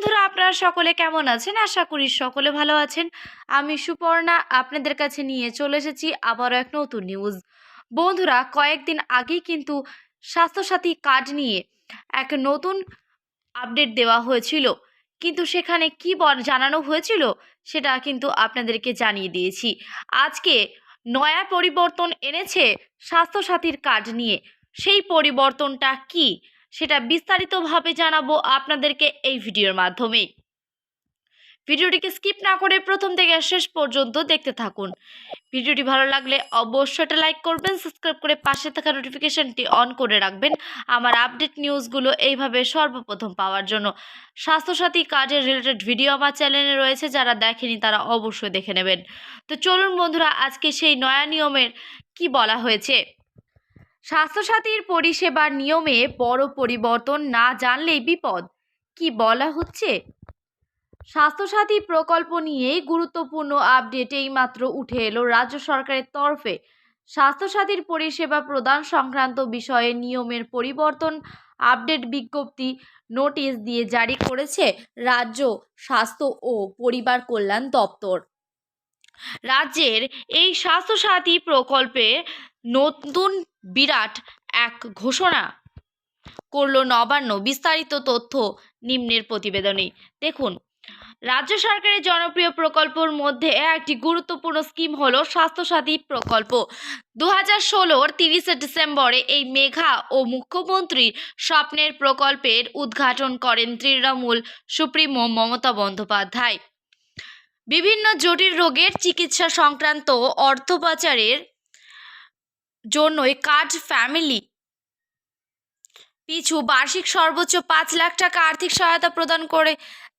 বন্ধুরা, আপনারা সকলে কেমন আছেন? আশা করি সকলে ভালো আছেন। আমি সুপর্ণা, আপনাদের কাছে নিয়ে চলে এসেছি আবারও এক নতুন নিউজ বন্ধুরা, কয়েকদিন আগেই কিন্তু স্বাস্থ্যসাথী কার্ড নিয়ে এক নতুন আপডেট দেওয়া হয়েছিল। কিন্তু সেখানে কি জানানো হয়েছিল, সেটা কিন্তু আপনাদেরকে জানিয়ে দিয়েছি। আজকে নয়া পরিবর্তন এনেছে স্বাস্থ্যসাথীর কার্ড নিয়ে। সেই পরিবর্তনটা কি? সেটা বিস্তারিতভাবে জানাব আপনাদেরকে এই ভিডিওর মাধ্যমে ভিডিওটিকে স্কিপ না করে প্রথম থেকে শেষ পর্যন্ত দেখতে থাকুন। ভিডিওটি ভালো লাগলে অবশ্যই একটা লাইক করবেন, সাবস্ক্রাইব করে পাশে থাকা নোটিফিকেশনটি অন করে রাখবেন আমার আপডেট নিউজগুলো এইভাবে সর্বপ্রথম পাওয়ার জন্য। স্বাস্থ্যসাথী কার্ডের রিলেটেড ভিডিও আমার চ্যানেলে রয়েছে, যারা দেখেনি তারা অবশ্যই দেখে নেবেন। তো চলুন বন্ধুরা, আজকে সেই নয়া নিয়মের কি বলা হয়েছে? স্বাস্থ্যসাথীর পরিষেবার নিয়মে বড় পরিবর্তন না জানলেই বিপদ। কি বলা হচ্ছে? স্বাস্থ্যসাথী প্রকল্প নিয়ে গুরুত্বপূর্ণ আপডেট এইমাত্র উঠে এলো রাজ্য সরকারের তরফে। স্বাস্থ্যসাথীর পরিষেবা প্রদান সংক্রান্ত বিষয়ে নিয়মের পরিবর্তন আপডেট বিজ্ঞপ্তি নোটিশ দিয়ে জারি করেছে রাজ্য স্বাস্থ্য ও পরিবার কল্যাণ দপ্তর। রাজ্যের এই স্বাস্থ্যসাথী প্রকল্পে নতুন বিরাট এক ঘোষণা করল নবান্ন বিস্তারিত তথ্য নিম্নের প্রতিবেদনে। দেখুন, রাজ্য সরকারের জনপ্রিয় প্রকল্পর মধ্যে একটি গুরুত্বপূর্ণ স্কিম হল স্বাস্থ্যসাথী প্রকল্প। দু হাজার ষোলোর তিরিশে ডিসেম্বরে এই মেঘা ও মুখ্যমন্ত্রী স্বপ্নের প্রকল্পের উদ্ঘাটন করেন তৃণমূল সুপ্রিমো মমতা বন্দ্যোপাধ্যায়। বিভিন্ন জটিল রোগের চিকিৎসা সংক্রান্ত অর্থ পাচারের জন্যই কার্ড ফ্যামিলি পিছু বার্ষিক সর্বোচ্চ পাঁচ লাখ টাকা আর্থিক সহায়তা প্রদান করে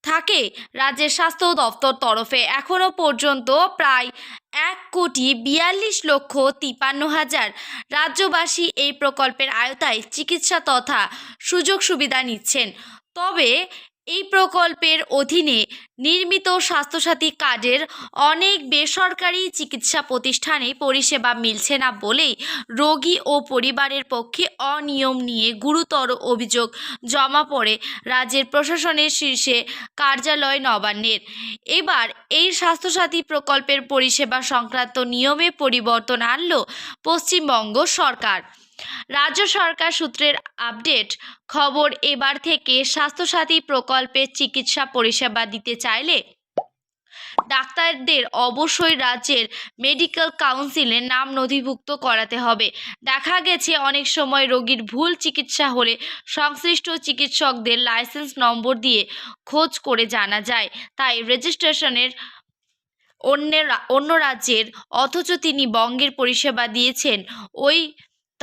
থাকে রাজ্যের স্বাস্থ্য দপ্তর তরফে। এখনও পর্যন্ত প্রায় এক কোটি বিয়াল্লিশ লক্ষ তিপান্ন হাজার রাজ্যবাসী এই প্রকল্পের আয়তায় চিকিৎসা তথা সুযোগ সুবিধা নিচ্ছেন। তবে এই প্রকল্পের অধীনে নির্মিত স্বাস্থ্যসাথী কার্ডের অনেক বেসরকারি চিকিৎসা প্রতিষ্ঠানে পরিষেবা মিলছে না বলেই রোগী ও পরিবারের পক্ষে অনিয়ম নিয়ে গুরুতর অভিযোগ জমা পড়ে রাজ্যের প্রশাসনের শীর্ষে কার্যালয় নবান্নের। এবার এই স্বাস্থ্যসাথী প্রকল্পের পরিষেবা সংক্রান্ত নিয়মে পরিবর্তন আনল পশ্চিমবঙ্গ সরকার। রাজ্য সরকার সূত্রের আপডেট খবর এবার থেকে স্বাস্থ্যসাথী প্রকল্পের চিকিৎসা পরিষেবা দিতে চাইলে ডাক্তারদের অবশ্যই রাজ্যের মেডিকেল কাউন্সিলে নাম নথিভুক্ত করাতে হবে। দেখা গেছে অনেক সময় রোগীর ভুল চিকিৎসা হলে সংশ্লিষ্ট চিকিৎসকদের লাইসেন্স নম্বর দিয়ে খোঁজ করে জানা যায়। তাই রেজিস্ট্রেশনের অন্যের, অন্য রাজ্যের, অথচ তিনি বঙ্গের পরিষেবা দিয়েছেন, ওই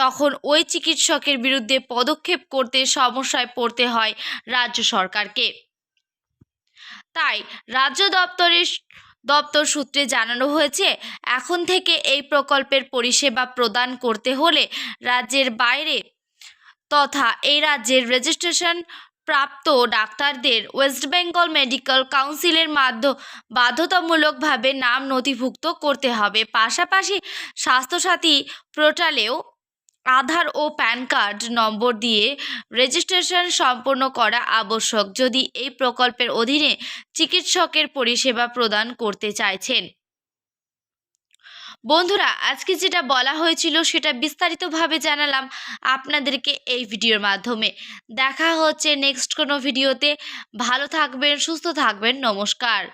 তখন ওই চিকিৎসকের বিরুদ্ধে পদক্ষেপ করতে সমস্যায় পড়তে হয় রাজ্য সরকারকে। তাই রাজ্য দপ্তরের দপ্তর সূত্রে জানানো হয়েছে, এখন থেকে এই প্রকল্পের পরিষেবা প্রদান করতে হলে রাজ্যের বাইরে তথা এই রাজ্যের রেজিস্ট্রেশন প্রাপ্ত ডাক্তারদের ওয়েস্ট বেঙ্গল মেডিকেল কাউন্সিলের মাধ্য, বাধ্যতামূলকভাবে নাম নথিভুক্ত করতে হবে। পাশাপাশি স্বাস্থ্যসাথী পোর্টালেও আধার ও প্যান কার্ড নম্বর দিয়ে রেজিস্ট্রেশন সম্পন্ন করা আবশ্যক যদি এই প্রকল্পের অধীনে চিকিৎসকের পরিষেবা প্রদান করতে চাইছেন। বন্ধুরা, আজকে যেটা বলা হয়েছিল সেটা বিস্তারিতভাবে জানালাম আপনাদেরকে এই ভিডিওর মাধ্যমে। দেখা হচ্ছে নেক্সট কোনো ভিডিওতে। ভালো থাকবেন, সুস্থ থাকবেন, নমস্কার।